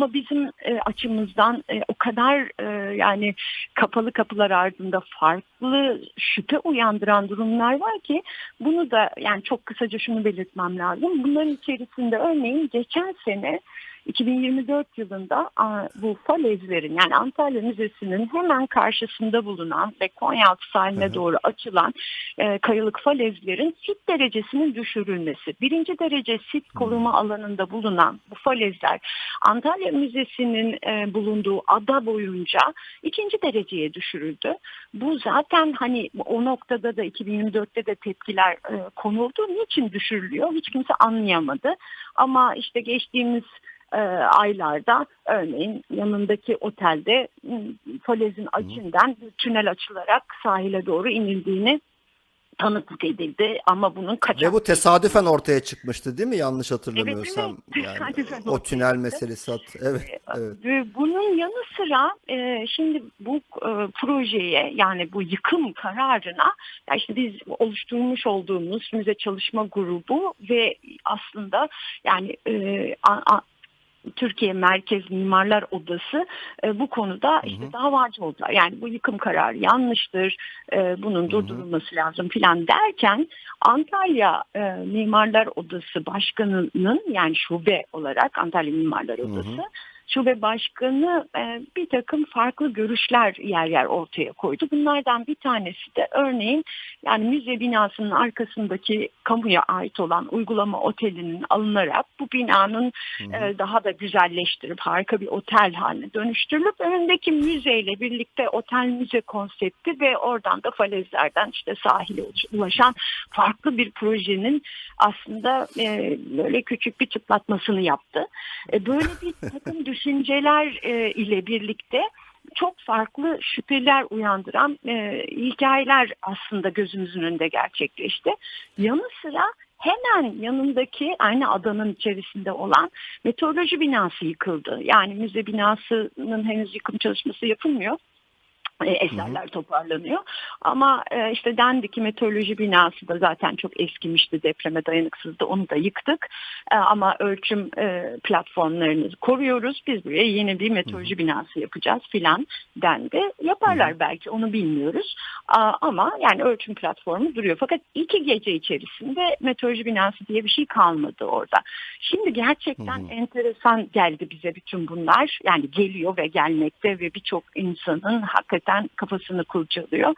ama bizim e, açımızdan e, o kadar e, yani kapalı kapılar ardında farklı şüphe uyandıran durumlar var ki bunu da yani çok kısaca şunu belirtmem lazım. Bunların içerisinde örneğin geçen sene 2024 yılında bu falezlerin yani Antalya Müzesi'nin hemen karşısında bulunan ve Konyaaltı sahiline hı. doğru açılan e, kayalık falezlerin sit derecesinin düşürülmesi. Birinci derece sit koruma alanında bulunan bu falezler Antalya Müzesi'nin e, bulunduğu ada boyunca ikinci dereceye düşürüldü. Bu zaten hani o noktada da 2024'te de tepkiler e, konuldu. Niçin düşürülüyor? Hiç kimse anlayamadı. Ama işte geçtiğimiz e, aylarda örneğin yanındaki otelde Falez'in açından tünel açılarak sahile doğru inildiğini tanıklık edildi ama bunun kaçak... Ve bu tesadüfen ortaya çıkmıştı değil mi? Yanlış hatırlamıyorsam. Evet, evet. Yani, o tünel meselesi. Evet, evet. Bunun yanı sıra e, şimdi bu e, projeye yani bu yıkım kararına ya işte biz oluşturmuş olduğumuz müze çalışma grubu ve aslında yani e, a, Türkiye Merkez Mimarlar Odası e, bu konuda işte hı hı. davacı oldular. Yani bu yıkım kararı yanlıştır, e, bunun hı hı. durdurulması lazım filan derken Antalya e, Mimarlar Odası Başkanı'nın yani şube olarak Antalya Mimarlar Odası hı hı şube başkanı e, bir takım farklı görüşler yer yer ortaya koydu. Bunlardan bir tanesi de örneğin yani müze binasının arkasındaki kamuya ait olan uygulama otelinin alınarak bu binanın e, daha da güzelleştirip harika bir otel haline dönüştürülüp önündeki müzeyle birlikte otel müze konsepti ve oradan da falezlerden işte sahile ulaşan farklı bir projenin aslında e, böyle küçük bir çıtlatmasını yaptı. E, böyle bir takım düşünceler e, ile birlikte çok farklı şüpheler uyandıran e, hikayeler aslında gözümüzün önünde gerçekleşti. Yanı sıra hemen yanındaki aynı adanın içerisinde olan meteoroloji binası yıkıldı. Yani müze binasının henüz yıkım çalışması yapılmıyor. E, eserler toparlanıyor. Ama e, işte dendi ki meteoroloji binası da zaten çok eskimişti depreme dayanıksızdı onu da yıktık. E, ama ölçüm platformlarını koruyoruz biz buraya yeni bir meteoroloji binası yapacağız filan dendi. Yaparlar belki onu bilmiyoruz. Ama yani ölçüm platformu duruyor. Fakat iki gece içerisinde meteoroloji binası diye bir şey kalmadı orada. Şimdi gerçekten enteresan geldi bize bütün bunlar. Yani geliyor ve gelmekte ve birçok insanın hakikaten gerçekten kafasını kurcalıyor.